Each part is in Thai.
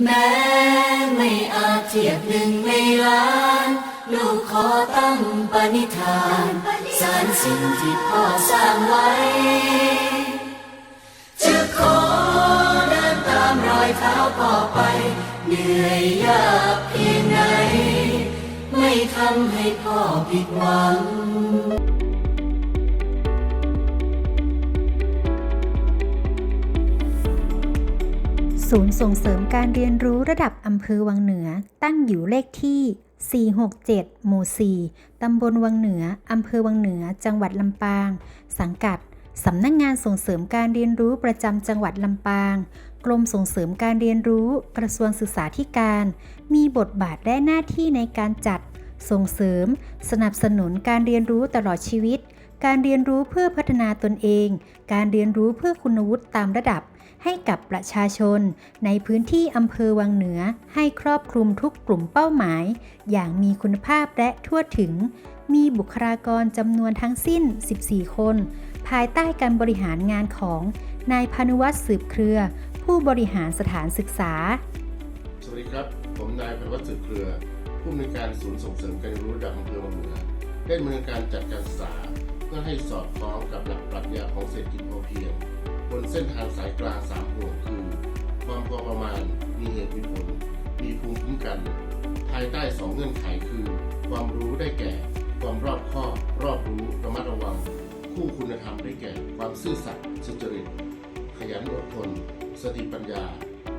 แม้ไม่อาจเทียบหนึ่งในล้าน ลูกขอตั้งปณิธาน สารสิ่งที่พ่อสร้างไว้ จะขอเดินตามรอยเท้าพ่อไป เหนื่อยยากเพียงไหน ไม่ทำให้พ่อผิดหวัง ศูนย์ส่งเสริมการเรียนรู้ระดับอำเภอวังเหนือ ตั้งอยู่เลขที่ 467 หมู่ 4 ตำบลวังเหนือ อำเภอวังเหนือ จังหวัดลำปาง สังกัด สำนักงงานส่งเสริมการเรียนรู้ประจำจังหวัดลำปาง กรมส่งเสริมการเรียนรู้ กระทรวงศึกษาธิการ มีบทบาทและหน้าที่ในการจัด ส่งเสริม สนับสนุนการเรียนรู้ตลอดชีวิต การเรียนรู้เพื่อพัฒนาตนเอง การเรียนรู้เพื่อคุณวุฒิตามระดับ ให้กับประชาชน ในพื้นที่อำเภอวังเหนือ ให้ครอบคลุมทุกกลุ่มเป้าหมาย อย่างมีคุณภาพและทั่วถึง มีบุคลากรจำนวนทั้งสิ้น 14 คน ภายใต้การบริหารงานของ นายพานุวัฒน์สืบเครือ ผู้บริหารสถานศึกษา สวัสดีครับ ผมนายพนวัฒน์สืบเครือ ผู้อำนวยการศูนย์ส่งเสริมการเรียนรู้ระดับอำเภอวังเหนือได้ดำเนินการจัดการศึกษา พื่อให้สอดคล้องกับหลักปรัชญาของเศรษฐกิจพอเพียง บนเส้นทางสายกลางสามห่วงคือ ความพอประมาณ มีเหตุมีผล มีภูมิคุ้มกัน ภายใต้สองเงื่อนไขคือ ความรู้ได้แก่ ความรอบคอบ รอบรู้ระมัดระวัง คู่คุณธรรมได้แก่ ความซื่อสัตย์สุจริต ขยันอดทน สติปัญญา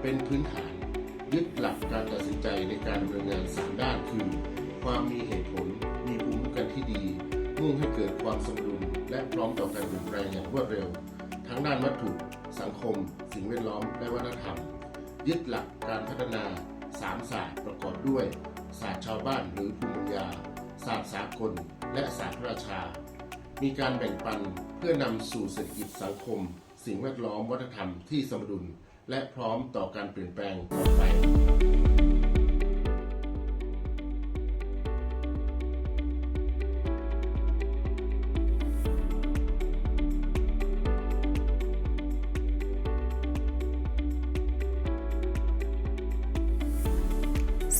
เป็นพื้นฐาน ยึดหลักการตัดสินใจในการดำเนินงาน3ด้านคือ ความมีเหตุผล มีภูมิคุ้มกันที่ดี มุ่งให้เกิดความสมดุลและพร้อมต่อการเปลี่ยนแปลงอย่างรวดเร็ว ทั้งด้านวัตถุ สังคม สิ่งแวดล้อม และวัฒนธรรม ยึดหลักการพัฒนา3ศาสตร์ประกอบด้วย ศาสตร์ชาวบ้านหรือภูมิปัญญา ศาสตร์สากล และศาสตร์พระราชา มีการแบ่งปันเพื่อนำสู่เศรษฐกิจสังคม สิ่งแวดล้อมวัฒนธรรมที่สมดุล และพร้อมต่อการเปลี่ยนแปลงต่อไป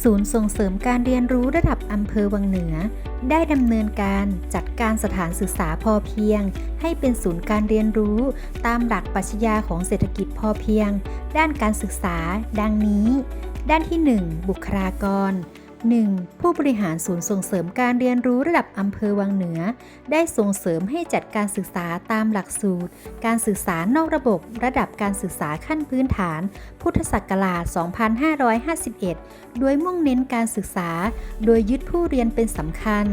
ศูนย์ส่งเสริมการเรียนรู้ระดับอำเภอวังเหนือ ได้ดำเนินการจัดการสถานศึกษาพอเพียง ให้เป็นศูนย์การเรียนรู้ ตามหลักปรัชญาของเศรษฐกิจพอเพียง ด้านการศึกษา ดังนี้ ด้านที่ 1 บุคลากร 1. ผู้บริหารศูนย์ส่งเสริมการเรียนรู้ระดับอำเภอวังเหนือ ได้ส่งเสริมให้จัดการศึกษาตามหลักสูตร การศึกษานอกระบบ ระดับการศึกษาขั้นพื้นฐาน พุทธศักราช 2551 โดยมุ่งเน้นการศึกษา โดยยึดผู้เรียนเป็นสำคัญ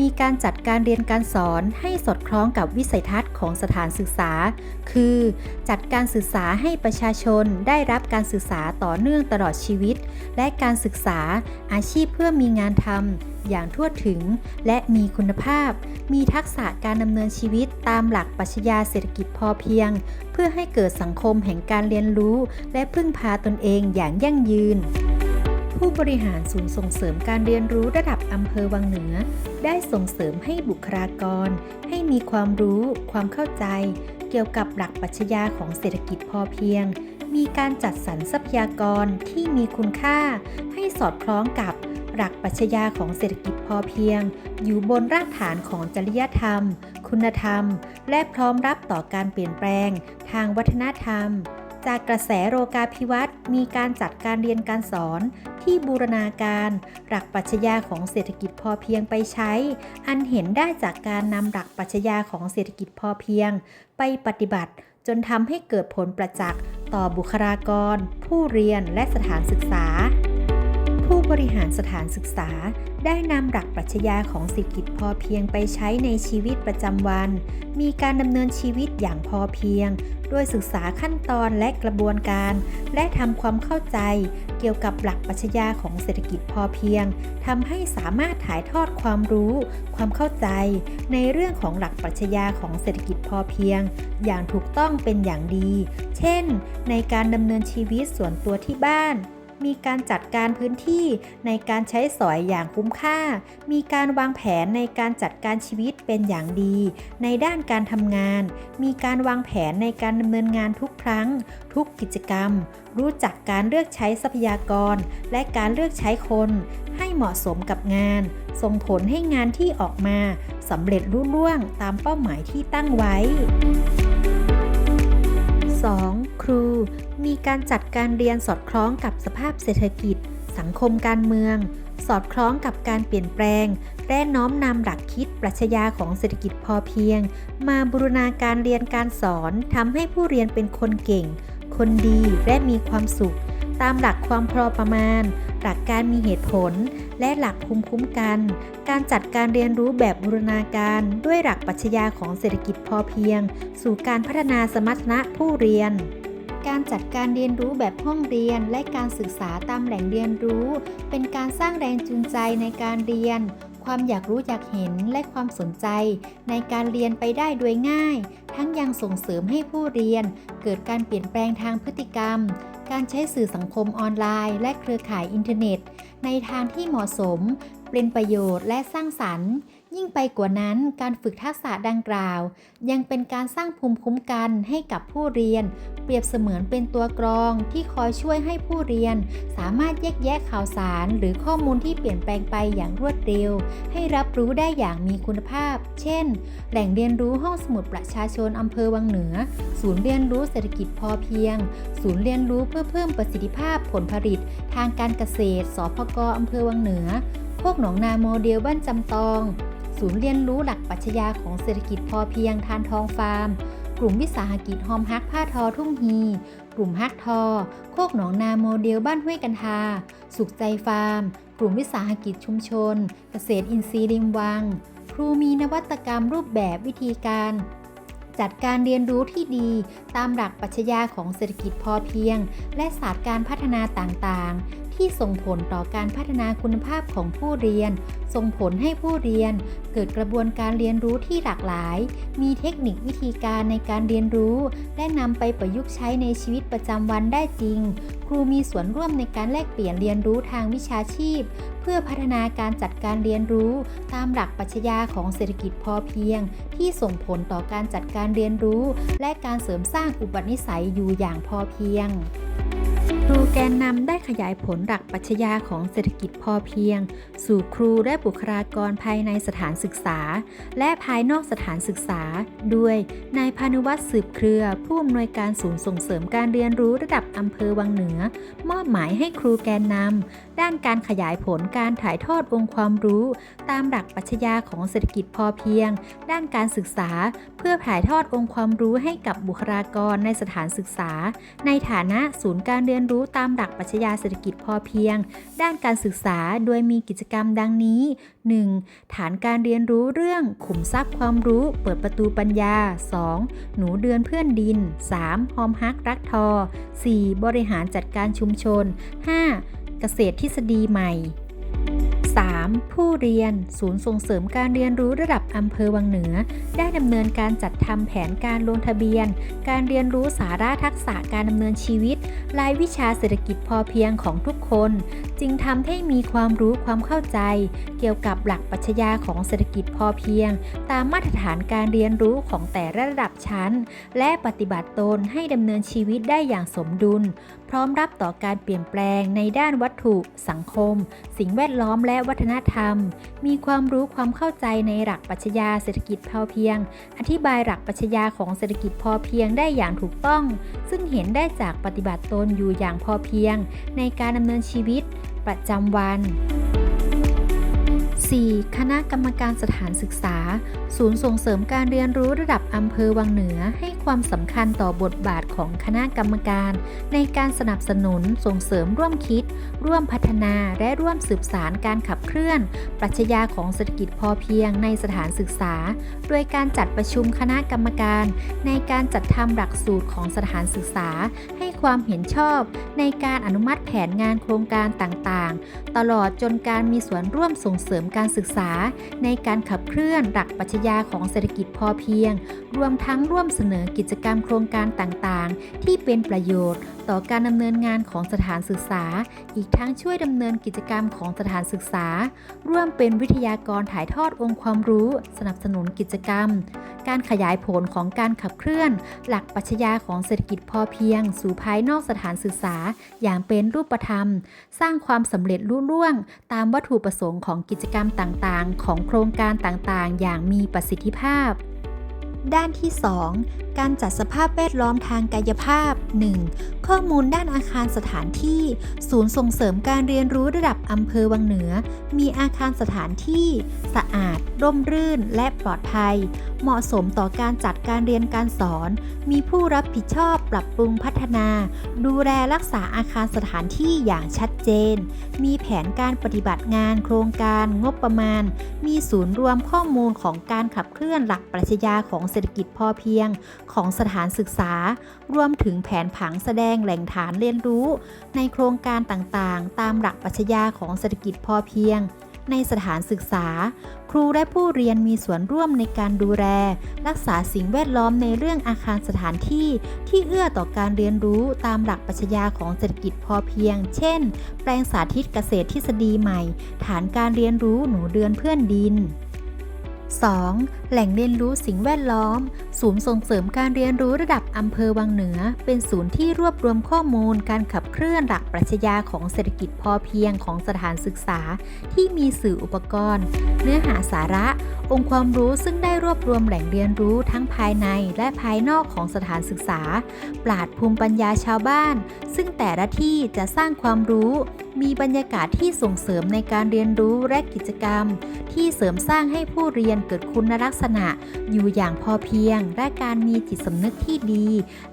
มีการจัดการเรียนการสอนให้สอดคล้องกับวิสัยทัศน์ของสถานศึกษา คือ จัดการศึกษาให้ประชาชนได้รับการศึกษาต่อเนื่องตลอดชีวิต และการศึกษาอาชีพเพื่อมีงานทำอย่างทั่วถึง และมีคุณภาพ มีทักษะการดำเนินชีวิตตามหลักปรัชญาเศรษฐกิจพอเพียง เพื่อให้เกิดสังคมแห่งการเรียนรู้ และพึ่งพาตนเองอย่างยั่งยืนผู้บริหารศูนย์ส่งเสริมการเรียนรู้ระดับอำเภอวังเหนือ ได้ส่งเสริมให้บุคลากร ให้มีความรู้ ความเข้าใจ เกี่ยวกับหลักปรัชญาของเศรษฐกิจพอเพียง มีการจัดสรรทรัพยากรที่มีคุณค่า ให้สอดคล้องกับ หลักปรัชญาของเศรษฐกิจพอเพียง อยู่บนรากฐานของจริยธรรม คุณธรรม และพร้อมรับต่อการเปลี่ยนแปลง ทางวัฒนธรรม จากกระแสโรกาภิวัตน์มีการจัดการเรียนการสอนที่บูรณาการ หลักปรัชญาของเศรษฐกิจพอเพียงไปใช้ อันเห็นได้จากการนำหลักปรัชญาของเศรษฐกิจพอเพียง ไปปฏิบัติจนทำให้เกิดผลประจักษ์ต่อบุคลากร ผู้เรียนและสถานศึกษา ผู้บริหารสถานศึกษา ได้นำหลักปรัชญาของเศรษฐกิจพอเพียงไปใช้ในชีวิตประจำวัน มีการดำเนินชีวิตอย่างพอเพียง โดยศึกษาขั้นตอนและกระบวนการ และทำความเข้าใจ เกี่ยวกับหลักปรัชญาของเศรษฐกิจพอเพียงทำให้สามารถถ่ายทอดความรู้ ความเข้าใจ ในเรื่องของหลักปรัชญาของเศรษฐกิจพอเพียง อย่างถูกต้องเป็นอย่างดี เช่น ในการดำเนินชีวิตส่วนตัวที่บ้าน มีการจัดการพื้นที่ในการใช้สอยอย่างคุ้มค่า มีการวางแผนในการจัดการชีวิตเป็นอย่างดี ในด้านการทำงาน มีการวางแผนในการดำเนินงานทุกครั้ง ทุกกิจกรรม รู้จักการเลือกใช้ทรัพยากร และการเลือกใช้คน ให้เหมาะสมกับงาน ส่งผลให้งานที่ออกมาสำเร็จรุ่ล่วงตามเป้าหมายที่ตั้งไว้ 2. ครู มีการจัดการเรียนสอดคล้องกับสภาพเศรษฐกิจ สังคมการเมือง สอดคล้องกับการเปลี่ยนแปลง และน้อมนำหลักคิดปรัชญาของเศรษฐกิจพอเพียง มาบูรณาการเรียนการสอนทำให้ผู้เรียนเป็นคนเก่ง คนดีและมีความสุข ตามหลักความพอประมาณ หลักการมีเหตุผล และหลักภูมิคุ้มกัน การจัดการเรียนรู้แบบบูรณาการด้วยหลักปรัชญาของเศรษฐกิจพอเพียง สู่การพัฒนาสมรรถนะผู้เรียนการจัดการเรียนรู้แบบห้องเรียนและการศึกษาตามแหล่งเรียนรู้ เป็นการสร้างแรงจูงใจในการเรียน ความอยากรู้อยากเห็นและความสนใจ ในการเรียนไปได้โดยง่าย ทั้งยังส่งเสริมให้ผู้เรียน เกิดการเปลี่ยนแปลงทางพฤติกรรม การใช้สื่อสังคมออนไลน์ และเครือข่ายอินเทอร์เน็ต ในทางที่เหมาะสม เป็นประโยชน์และสร้างสรรค์ ยิ่งไปกว่านั้นการฝึกทักษะดังกล่าว ยังเป็นการสร้างภูมิคุ้มกันให้กับผู้เรียน เปรียบเสมือนเป็นตัวกรองที่คอยช่วยให้ผู้เรียน สามารถแยกแยะข่าวสาร หรือข้อมูลที่เปลี่ยนแปลงไปอย่างรวดเร็ว ให้รับรู้ได้อย่างมีคุณภาพ เช่น แหล่งเรียนรู้ห้องสมุดประชาชนอำเภอวังเหนือ ศูนย์เรียนรู้เศรษฐกิจพอเพียง ศูนย์เรียนรู้เพื่อเพิ่มประสิทธิภาพผลผลิต ทางการเกษตร สพกอำเภอวังเหนือพวกหนองนาโมเดลบ้านจำตอง ศูนย์เรียนรู้หลักปัชญาของเศรษฐกิจพอเพียงทานทองฟาร์ม กลุ่มวิสาหกิจฮอมฮักผ้าทอทุ่งฮี กลุ่มฮักทอ โคกหนองนาโมเดลบ้านห้วยกันทา สุขใจฟาร์ม กลุ่มวิสาหกิจชุมชน เกษตรอินทรีย์ริมวัง ครูมีนวัตกรรมรูปแบบวิธีการจัดการเรียนรู้ที่ดีตามหลักปรัชญาของเศรษฐกิจพอเพียง และศาสตร์การพัฒนาต่างๆ ที่ส่งผลต่อการพัฒนาคุณภาพของผู้เรียน ส่งผลให้ผู้เรียน เกิดกระบวนการเรียนรู้ที่หลากหลาย มีเทคนิควิธีการในการเรียนรู้ และนำไปประยุกต์ใช้ในชีวิตประจำวันได้จริง ครูมีส่วนร่วมในการแลกเปลี่ยนเรียนรู้ทางวิชาชีพ เพื่อพัฒนาการจัดการเรียนรู้ ตามหลักปรัชญาของเศรษฐกิจพอเพียง ที่ส่งผลต่อการจัดการเรียนรู้ และการเสริมสร้างอุปนิสัยอยู่อย่างพอเพียง ครูแกนนำได้ขยายผลหลักปรัชญาของเศรษฐกิจพอเพียง สู่ครูและบุคลากรภายในสถานศึกษา และภายนอกสถานศึกษา ด้วยนายพานุวัฒน์สืบเครือ ผู้อำนวยการศูนย์ส่งเสริมการเรียนรู้ระดับอำเภอวังเหนือ มอบหมายให้ครูแกนนำ ด้านการขยายผลการถ่ายทอดองค์ความรู้ ตามหลักปัชญาของเศรษฐกิจพอเพียง ด้านการศึกษา เพื่อถ่ายทอดองค์ความรู้ให้กับบุคลากรในสถานศึกษา ในฐานะศูนย์การเรียนรู้ตามหลักปัชญาเศรษฐกิจพอเพียง ด้านการศึกษาโดยมีกิจกรรมดังนี้ 1. ฐานการเรียนรู้เรื่องขุมทรัพย์ความรู้ เปิดประตูปัญญา 2. หนูเดือนเพื่อนดิน 3. ฮอมฮักรักทอ 4. บริหารจัดการชุมชน 5. เกษตรทฤษฎีใหม่ 3. ผู้เรียน ศูนย์ส่งเสริมการเรียนรู้ระดับอำเภอวังเหนือ ได้ดำเนินการจัดทำแผนการลงทะเบียน การเรียนรู้สาระทักษะการดำเนินชีวิต รายวิชาเศรษฐกิจพอเพียงของทุกคน จึงทำให้มีความรู้ความเข้าใจ เกี่ยวกับหลักปรัชญาของเศรษฐกิจพอเพียง ตามมาตรฐานการเรียนรู้ของแต่ละระดับชั้น และปฏิบัติตนให้ดำเนินชีวิตได้อย่างสมดุล พร้อมรับต่อการเปลี่ยนแปลงในด้านวัตถุ สังคม สิ่งแวดล้อมและวัฒนธรรม มีความรู้ความเข้าใจในหลักปรัชญาเศรษฐกิจพอเพียง อธิบายหลักปรัชญาของเศรษฐกิจพอเพียงได้อย่างถูกต้อง ซึ่งเห็นได้จากปฏิบัติตนอยู่อย่างพอเพียง ในการดำเนินชีวิตประจำวัน 4. คณะกรรมการสถานศึกษา ศูนย์ส่งเสริมการเรียนรู้ระดับอำเภอวังเหนือให้ความสำคัญต่อบทบาทของคณะกรรมการ ในการสนับสนุนส่งเสริมร่วมคิด ร่วมพัฒนาและร่วมสืบสารการขับเคลื่อน ปรัชญาของเศรษฐกิจพอเพียงในสถานศึกษา โดยการจัดประชุมคณะกรรมการ ในการจัดทำหลักสูตรของสถานศึกษา ให้ความเห็นชอบ ในการอนุมัติแผนงานโครงการต่างๆ ตลอดจนการมีส่วนร่วมส่งเสริมการศึกษา ในการขับเคลื่อนหลักปรัชญาของเศรษฐกิจพอเพียงรวมทั้งร่วมเสนอกิจกรรมโครงการต่างๆ ที่เป็นประโยชน์ ต่อการดำเนินงานของสถานศึกษา อีกทั้งช่วยดำเนินกิจกรรมของสถานศึกษา ร่วมเป็นวิทยากรถ่ายทอดองค์ความรู้ สนับสนุนกิจกรรม การขยายผลของการขับเคลื่อน หลักปัชญาของเศรษฐกิจพอเพียง สู่ภายนอกสถานศึกษา อย่างเป็นรูปธรรม สร้างความสำเร็จรุ่ร่วง ตามวัตถุประสงค์ของกิจกรรมต่างๆ ของโครงการต่างๆ อย่างมีประสิทธิภาพ ด้านที่ 2 การจัดสภาพแวดล้อมทางกายภาพ 1. ข้อมูลด้านอาคารสถานที่ ศูนย์ส่งเสริมการเรียนรู้ระดับอำเภอวังเหนือ มีอาคารสถานที่ สะอาด ร่มรื่น และปลอดภัย เหมาะสมต่อการจัดการเรียนการสอน มีผู้รับผิดชอบปรับปรุงพัฒนา ดูแลรักษาอาคารสถานที่อย่างชัดเจน มีแผนการปฏิบัติงานโครงการงบประมาณ มีศูนย์รวมข้อมูลของการขับเคลื่อนหลักปรัชญาของเศรษฐกิจพอเพียง ของสถานศึกษา รวมถึงแผนผังแสดงแหล่งฐานเรียนรู้ ในโครงการต่างๆ ตามหลักปรัชญาของเศรษฐกิจพอเพียง ในสถานศึกษา ครูและผู้เรียนมีส่วนร่วมในการดูแล รักษาสิ่งแวดล้อมในเรื่องอาคารสถานที่ ที่เอื้อต่อการเรียนรู้ตามหลักปรัชญาของเศรษฐกิจพอเพียง เช่น แปลงสาธิตเกษตรทฤษฎีใหม่ ฐานการเรียนรู้หนูเดือนเพื่อนดิน 2. แหล่งเรียนรู้สิ่งแวดล้อม ศูนย์ส่งเสริมการเรียนรู้ระดับอำเภอวังเหนือ เป็นศูนย์ที่รวบรวมข้อมูลการขับเคลื่อนหลักปรัชญาของเศรษฐกิจพอเพียงของสถานศึกษา ที่มีสื่ออุปกรณ์ เนื้อหาสาระ องค์ความรู้ซึ่งได้รวบรวมแหล่งเรียนรู้ทั้งภายในและภายนอกของสถานศึกษา ปราดภูมิปัญญาชาวบ้าน ซึ่งแต่ละที่จะสร้างความรู้มีบรรยากาศที่ส่งเสริมในการเรียนรู้และกิจกรรม ที่เสริมสร้างให้ผู้เรียนเกิดคุณลักษณะ อยู่อย่างพอเพียง และการมีจิตสำนึกที่ดี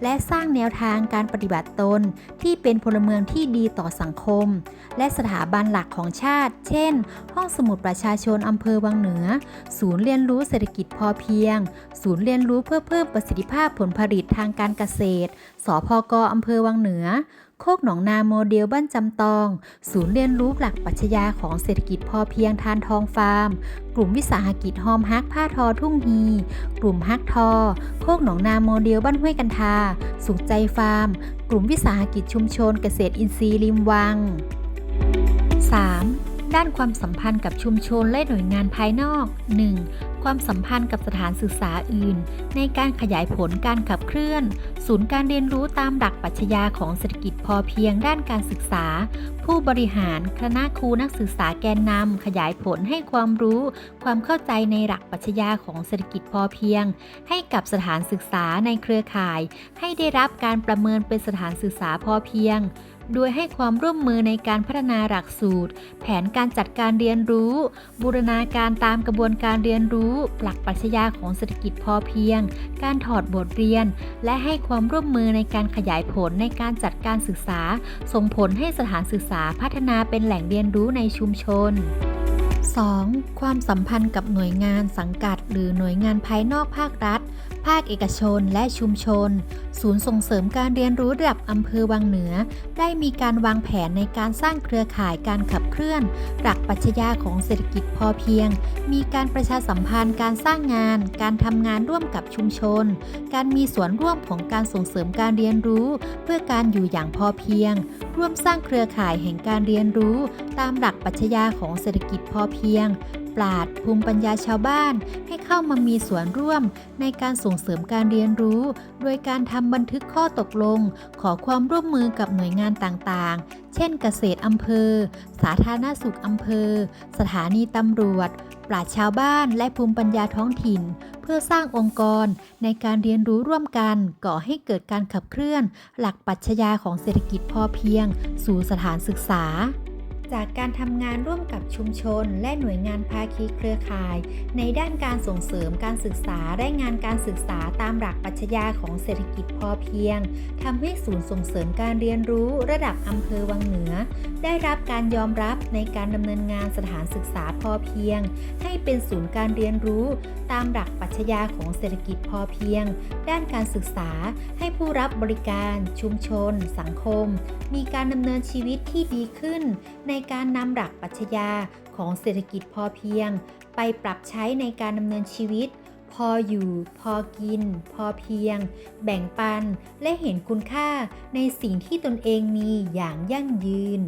และสร้างแนวทางการปฏิบัติตน ที่เป็นพลเมืองที่ดีต่อสังคม และสถาบันหลักของชาติ เช่น ห้องสมุดประชาชนอำเภอวังเหนือ ศูนย์เรียนรู้เศรษฐกิจพอเพียง ศูนย์เรียนรู้เพื่อเพิ่มประสิทธิภาพผลผลิตทางการเกษตร สพกอำเภอวังเหนือ โคกหนองนาโมเดลบ้านจำตอง ศูนย์เรียนรู้หลักปัชญาของเศรษฐกิจพอเพียงทานทองฟาร์ม กลุ่มวิสาหกิจฮอมฮักผ้าทอทุ่งฮี กลุ่มฮักทอ โคกหนองนาโมเดลบ้านห้วยกันทา สุขใจฟาร์ม กลุ่มวิสาหกิจชุมชนเกษตรอินทรีย์ริมวัง 3. ด้านความสัมพันธ์กับชุมชนและหน่วยงานภายนอก 1. ความสัมพันธ์กับสถานศึกษาอื่น ในการขยายผลการขับเคลื่อน ศูนย์การเรียนรู้ตามหลักปรัชญาของเศรษฐกิจพอเพียงด้านการศึกษา ผู้บริหารคณะครูนักศึกษาแกนนำขยายผลให้ความรู้ ความเข้าใจในหลักปรัชญาของเศรษฐกิจพอเพียง ให้กับสถานศึกษาในเครือข่าย ให้ได้รับการประเมินเป็นสถานศึกษาพอเพียง โดยให้ความร่วมมือในการพัฒนาหลักสูตร แผนการจัดการเรียนรู้ บูรณาการตามกระบวนการเรียนรู้ หลักปรัชญาของเศรษฐกิจพอเพียง การถอดบทเรียน และให้ความร่วมมือในการขยายผลในการจัดการศึกษา ส่งผลให้สถานศึกษาพัฒนาเป็นแหล่งเรียนรู้ในชุมชน 2. ความสัมพันธ์กับหน่วยงานสังกัด หรือหน่วยงานภายนอกภาครัฐ ภาคเอกชนและชุมชน ศูนย์ส่งเสริมการเรียนรู้ระดับอำเภอวังเหนือ ได้มีการวางแผนในการสร้างเครือข่ายการขับเคลื่อน หลักปรัชญาของเศรษฐกิจพอเพียง มีการประชาสัมพันธ์การสร้างงาน การทำงานร่วมกับชุมชน การมีส่วนร่วมของการส่งเสริมการเรียนรู้ เพื่อการอยู่อย่างพอเพียง ร่วมสร้างเครือข่ายแห่งการเรียนรู้ ตามหลักปรัชญาของเศรษฐกิจพอเพียง ปราดภูมิปัญญาชาวบ้าน ให้เข้ามามีส่วนร่วมในการส่งเสริมการเรียนรู้ โดยการทำบันทึกข้อตกลง ขอความร่วมมือกับหน่วยงานต่างๆ เช่น เกษตรอำเภอ สาธารณสุขอำเภอ สถานีตำรวจ ปราชญ์ชาวบ้านและภูมิปัญญาท้องถิ่น เพื่อสร้างองค์กรในการเรียนรู้ร่วมกัน ก่อให้เกิดการขับเคลื่อน หลักปรัชญาของเศรษฐกิจพอเพียง สู่สถานศึกษา จากการทำงานร่วมกับชุมชน และหน่วยงานภาคีเครือข่าย ในด้านการส่งเสริมการศึกษาและงานการศึกษาตามหลักปรัชญาของเศรษฐกิจพอเพียงทำให้ศูนย์ส่งเสริมการเรียนรู้ระดับอำเภอวังเหนือ ได้รับการยอมรับในการดำเนินงานสถานศึกษาพอเพียง ให้เป็นศูนย์การเรียนรู้ตามหลักปรัชญาของเศรษฐกิจพอเพียง ด้านการศึกษาให้ผู้รับบริการ ชุมชน สังคม มีการดำเนินชีวิตที่ดีขึ้น ในในการนำหลักปัชญาของเศรษฐกิจพอเพียง ไปปรับใช้ในการดำเนินชีวิต พออยู่ พอกิน พอเพียง แบ่งปัน และเห็นคุณค่าในสิ่งที่ตนเองมีอย่างยั่งยืน